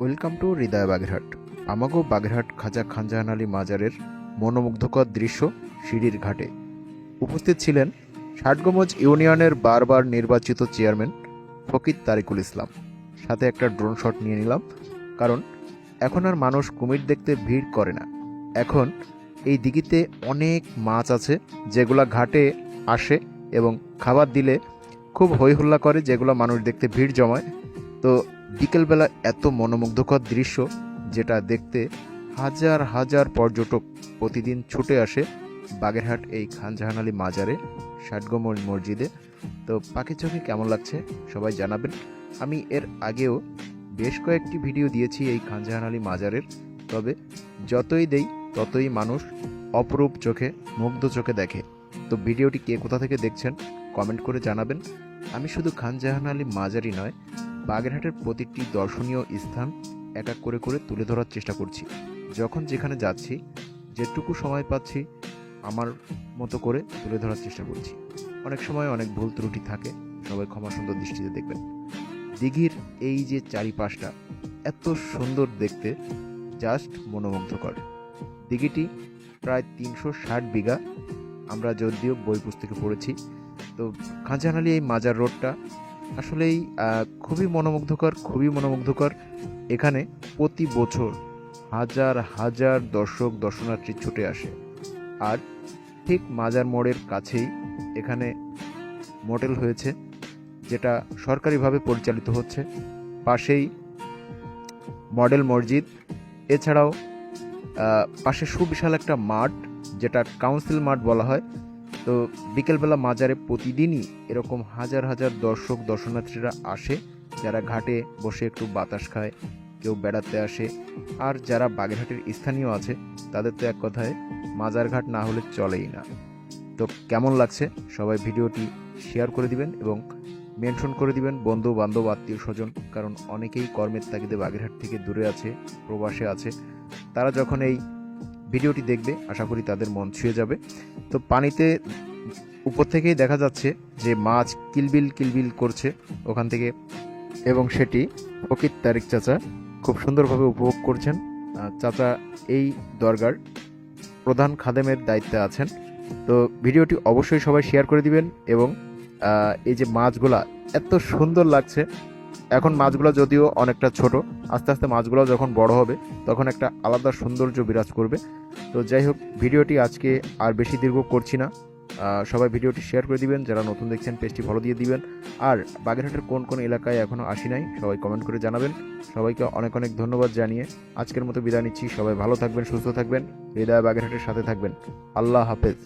Welcome to হৃদয় বাগেরহাট। আমাগো বাগেরহাট খাজা খানজাহান আলী মাজারের মনোমুগ্ধকর দৃশ্য সিঁড়ির ঘাটে। উপস্থিত ছিলেন ষাটগমজ ইউনিয়নের বারবার নির্বাচিত চেয়ারম্যান ফকির তারিকুল ইসলাম। সাথে একটা ড্রোন শট নিয়ে নিলাম, কারণ এখন আর মানুষ কুমির দেখতে ভিড় করে না। এখন এই দিঘিতে অনেক মাছ আছে, যেগুলা ঘাটে আসে এবং খাবার দিলে খুব হইহুল্লা করে, যেগুলো মানুষ দেখতে ভিড় জমায়। তো বিকেলবেলা এত মনোমুগ্ধকর দৃশ্য, যেটা দেখতে হাজার হাজার পর্যটক প্রতিদিন ছুটে আসে বাগেরহাট এই খানজাহান আলী মাজারে ষাটগমর মসজিদে। তো পাখি চোখে কেমন লাগছে সবাই জানাবেন। আমি এর আগেও বেশ কয়েকটি ভিডিও দিয়েছি এই খানজাহান আলী মাজারের, তবে যতই দেই ততই মানুষ অপরূপ চোখে, মুগ্ধ চোখে দেখে। তো ভিডিওটি কে কোথা থেকে দেখছেন কমেন্ট করে জানাবেন। আমি শুধু খানজাহান আলী মাজারই নয় বাগেরহাটের প্রতিটি দর্শনীয় স্থান এক এক করে করে তুলে ধরার চেষ্টা করছি। যখন যেখানে যাচ্ছি, যেটুকু সময় পাচ্ছি, আমার মতো করে তুলে ধরার চেষ্টা করছি। অনেক সময় অনেক ভুল ত্রুটি থাকে, সবাই ক্ষমা সুন্দর দৃষ্টিতে দেখবেন। দিঘির এই যে চারিপাশটা, এত সুন্দর দেখতে, জাস্ট মনোমুগ্ধকর। দিঘিটি প্রায় তিনশো ষাট বিঘা, আমরা যদিও বই পুস্তকে পড়েছি, তো আলী এই মাজার রোডটা আসলেই খুবই মনোমুগ্ধকর খুবই মনোমুগ্ধকর এখানে প্রতি বছর হাজার হাজার দর্শক, দর্শনার্থী ছুটে আসে। আর ঠিক মাজার মোড়ের কাছেই এখানে মোটেল হয়েছে, যেটা সরকারিভাবে পরিচালিত হচ্ছে। পাশেই মডেল মসজিদ। এছাড়াও পাশে সুবিশাল একটা মাঠ, যেটা কাউন্সিল মাঠ বলা হয়। তো বিকেলবেলা মাজারে প্রতিদিনই এরকম হাজার হাজার দর্শক, দর্শনার্থীরা আসে। যারা ঘাটে বসে একটু বাতাস খায়, কেউ বেড়াতে আসে। আর যারা বাগেরহাটের স্থানীয় আছে, তাদের তো এক কথায় মাজার ঘাট না হলে চলেই না। তো কেমন লাগছে? সবাই ভিডিওটি শেয়ার করে দিবেন এবং মেনশন করে দিবেন বন্ধু বান্ধব আত্মীয় স্বজন কারণ অনেকেই কর্মের তাগিদে বাগেরহাট থেকে দূরে আছে, প্রবাসে আছে। তারা যখন এই ভিডিওটি দেখবে, আশা করি তাদের মন ছুঁয়ে যাবে। তো পানিতে উপর থেকেই দেখা যাচ্ছে যে মাছ কিলবিল কিলবিল করছে ওখান থেকে এবং সেটি ফকির তারিক চাচা খুব সুন্দরভাবে উপভোগ করছেন। চাচা এই দরগার প্রধান খাদেমের দায়িত্বে আছেন। তো ভিডিওটি অবশ্যই সবাই শেয়ার করে দিবেন এবং এই যে মাছগুলা এত সুন্দর লাগছে এখন মাছগুলো যদিও অনেকটা ছোট, আস্তে আস্তে মাছগুলো যখন বড় হবে, তখন একটা আলাদা সৌন্দর্য বিরাজ করবে। তো যাই হোক, ভিডিওটি আজকে আর বেশি দীর্ঘ করছি না। সবাই ভিডিওটি শেয়ার করে দিবেন, যারা নতুন দেখছেন পেজটি ফলো দিয়ে দিবেন। আর বাগেরহাটের কোন কোন এলাকায় এখনও আসি নাই, সবাই কমেন্ট করে জানাবেন। সবাইকে অনেক অনেক ধন্যবাদ জানিয়ে আজকের মতো বিদায় নিচ্ছি। সবাই ভালো থাকবেন, সুস্থ থাকবেন। হৃদয় বাগেরহাটের সাথে থাকবেন। আল্লাহ হাফেজ।